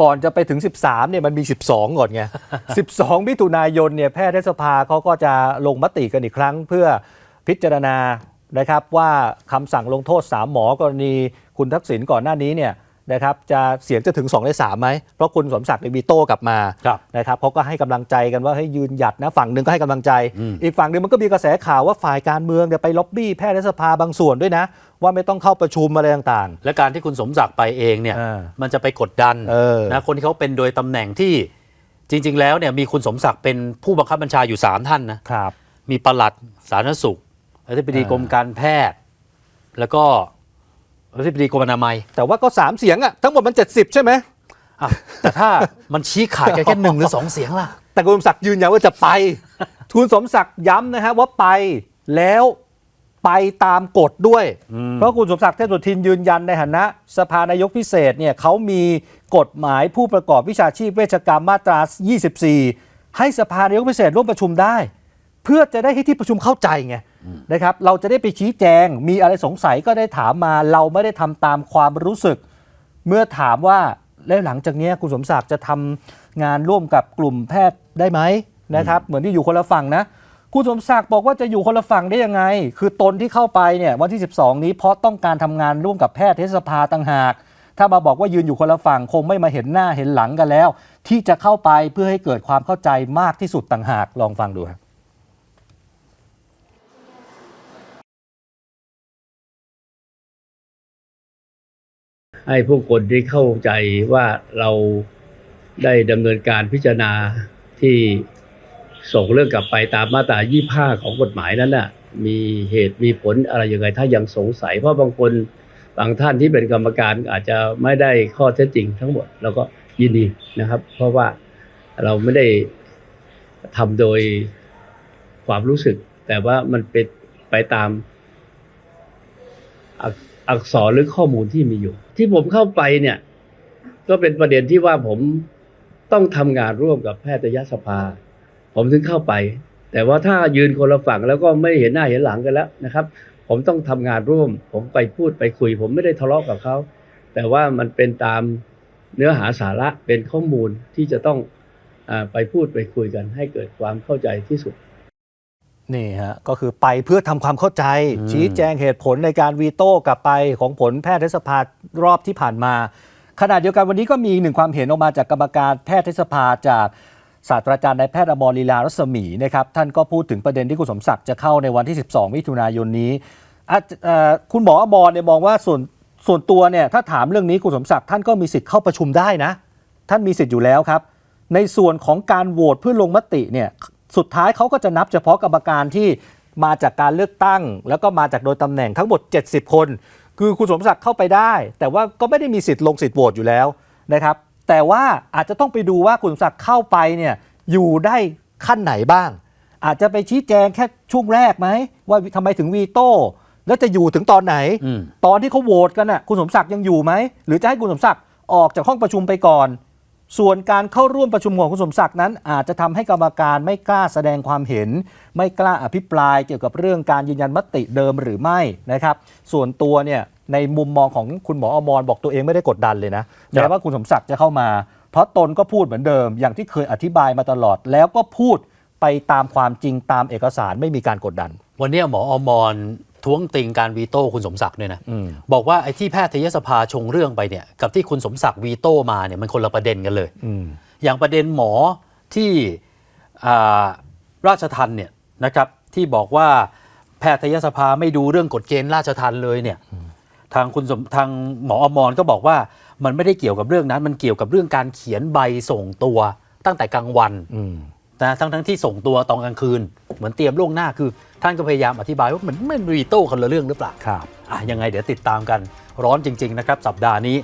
ก่อนจะไปถึง 13เนี่ยมันมี 12 ก่อนไง 12 มิถุนายนเนี่ยแพทยสภาเขาก็จะลงมติกันอีกครั้ง เพื่อพิจารณานะครับว่าคำสั่งลงโทษ 3 หมอกรณีคุณทักษิณก่อนหน้านี้เนี่ย นะครับจะเสียงจะถึง2ใน3ไหมเพราะคุณสมศักดิ์ในยวีโต้กลับมาครับนะครับเขาก็ให้กำลังใจกันว่าให้ยืนหยัดนะฝั่งหนึ่งก็ให้กำลังใจอืมอีกฝั่งหนึ่งมันก็มีกระแสข่าวว่าฝ่ายการเมืองเนี่ยไปล็อบบี้แพทยสภาบางส่วนด้วยนะ ว่าไม่ต้องเข้าประชุมอะไรต่างและการที่คุณสมศักดิ์ไปเองเนี่ยเออมันจะไปกดดันเออนะคนที่เขาเป็นโดยตำแหน่งที่จริง ๆ แล้วเนี่ยมีคุณสมศักดิ์เป็นผู้บังคับบัญชาอยู่ 3 ท่านนะๆครับมีปลัดสาธารณสุขอธิบดีอ่ากรมการแพทย์ แล้วก็ อธิบดีกรมอนามัยแต่ว่าก็ 3 เสียงอะทั้งหมดมัน 70 ใช่ไหมอะแต่ถ้ามันชี้ขาดกันแค่หนึ่งหรือสองเสียงล่ะ แต่คุณสมศักดิ์ยืนยันว่าจะไปคุณสมศักดิ์ย้ำนะฮะว่าไปแล้วไปตามกฎด้วยอืมเพราะคุณสมศักดิ์เทพสุทินยืนยันในฐานะ สภานายกพิเศษเนี่ยเขามีกฎหมายผู้ประกอบวิชาชีพเวชกรรมมาตรา 24 ให้สภานายกพิเศษร่วมประชุมได้ เพื่อจะได้ให้ที่ประชุมเข้าใจไงนะครับเราจะได้ไปชี้แจงมีอะไรสงสัยก็ได้ถามมา เราไม่ได้ทำตามความรู้สึก เมื่อถามว่าแล้วหลังจากเนี้ยคุณสมศักดิ์จะทำงานร่วมกับกลุ่มแพทย์ได้ไหมนะครับ เหมือนที่อยู่คนละฝั่งนะคุณสมศักดิ์บอกว่าจะอยู่คนละฝั่งได้ยังไง คือตนที่เข้าไปเนี่ยวันที่ 12 นี้เพราะต้องการทำงานร่วมกับแพทยสภาต่างหาก ถ้ามาบอกว่ายืนอยู่คนละฝั่งคงไม่มาเห็นหน้าเห็นหลังกันแล้ว ที่จะเข้าไปเพื่อให้เกิดความเข้าใจมากที่สุดต่างหากลองฟังดูครับ ให้ผู้คนที่เข้าใจว่าเราได้ดำเนินการพิจารณาที่ส่งเรื่องกลับไปตามมาตรา25ของกฎหมายนั้นน่ะ มีเหตุมีผลอะไรยังไงถ้ายังสงสัย เพราะบางคนบางท่านที่เป็นกรรมการอาจจะไม่ได้ข้อเท็จจริงทั้งหมดเราก็ยินดีนะครับ เพราะว่าเราไม่ได้ทำโดยความรู้สึก แต่ว่ามันเป็นไปตาม อักษรหรือข้อมูลที่มีอยู่ ที่ผมเข้าไปเนี่ย ก็เป็นประเด็นที่ว่าผมต้องทำงานร่วมกับแพทยสภา ผมถึงเข้าไป แต่ว่าถ้ายืนคนละฝั่งแล้วก็ไม่เห็นหน้าเห็นหลังกันแล้วนะครับ ผมต้องทำงานร่วม ผมไปพูดไปคุย ผมไม่ได้ทะเลาะกับเขาแต่ว่ามันเป็นตามเนื้อหาสาระเป็นข้อมูลที่จะต้องอไปพูดไปคุยกันให้เกิดความเข้าใจที่สุด นี่ฮะก็คือไปเพื่อทำความเข้าใจอืมชี้แจงเหตุผลในการวีโต้กลับไปของผลแพทยสภารอบที่ผ่านมา ขณะเดียวกันวันนี้ก็มีอีกหนึ่งความเห็นออกมาจากกรรมการแพทยสภาจากศาสตราจารย์นายแพทย์อมรลีลารัศมีนะครับท่านก็พูดถึงประเด็นที่คุณสมศักดิ์จะเข้าในวันที่ 12 มิถุนายนนี้อะเอ่อคุณหมออมรเนี่ยมองว่าส่วนส่วนตัวเนี่ยถ้าถามเรื่องนี้คุณสมศักดิ์ท่านก็มีสิทธิ์เข้าประชุมได้นะ ท่านมีสิทธิ์อยู่แล้วครับ ในส่วนของการโหวตเพื่อลงมติเนี่ย สุดท้ายเขาก็จะนับเฉพาะกรรมการที่มาจากการเลือกตั้ง แล้วก็มาจากโดยตำแหน่งทั้งหมด 70 คน คือคุณสมศักดิ์เข้าไปได้ แต่ว่าก็ไม่ได้มีสิทธิ์ลงสิทธิ์โหวตอยู่แล้วนะครับแต่ว่าอาจจะต้องไปดูว่าคุณสมศักดิ์เข้าไปเนี่ยอยู่ได้ขั้นไหนบ้าง อาจจะไปชี้แจงแค่ช่วงแรกไหมว่าทำไมถึงวีโต้แล้วจะอยู่ถึงตอนไหนอืมตอนที่เขาโหวตกันน่ะคุณสมศักดิ์ยังอยู่ไหมหรือจะให้คุณสมศักดิ์ออกจากห้องประชุมไปก่อน ส่วนการเข้าร่วมประชุมของคุณสมศักดิ์นั้น อาจจะทำให้กรรมการไม่กล้าแสดงความเห็น ไม่กล้าอภิปรายเกี่ยวกับเรื่องการยืนยันมติเดิมหรือไม่นะครับ ส่วนตัวเนี่ยในมุมมองของคุณหมออมรบอกตัวเองไม่ได้กดดันเลยนะแม้ว่าคุณสมศักดิ์จะเข้ามา เพราะตนก็พูดเหมือนเดิม อย่างที่เคยอธิบายมาตลอด แล้วก็พูดไปตามความจริงตามเอกสารไม่มีการกดดัน วันนี้หมออมร ท้วงติงการวีโต้คุณสมศักดิ์ด้วยนะอืมบอกว่าไอ้ที่แพทยสภาชงเรื่องไปเนี่ยกับที่คุณสมศักดิ์วีโต้มาเนี่ยมันคนละประเด็นกันเลยอืมอย่างประเด็นหมอที่อ่าราชทันเนี่ยนะครับที่บอกว่าแพทยสภาไม่ดูเรื่องกฎเกณฑ์ราชทันเลยเนี่ยทางคุณสมทางหมออมรก็บอกว่ามันไม่ได้เกี่ยวกับเรื่องนั้น มันเกี่ยวกับเรื่องการเขียนใบส่งตัวตั้งแต่กลางวันอืม นะทั้งทั้งที่ส่งตัวตอนกลางคืน เหมือนเตรียมล่วงหน้าคือ ท่านก็พยายามอธิบายว่าเหมือนมันรีโต้คนละเรื่องหรือเปล่าครับอะยังไงเดี๋ยวติดตามกันร้อนจริง ๆ นะครับ สัปดาห์นี้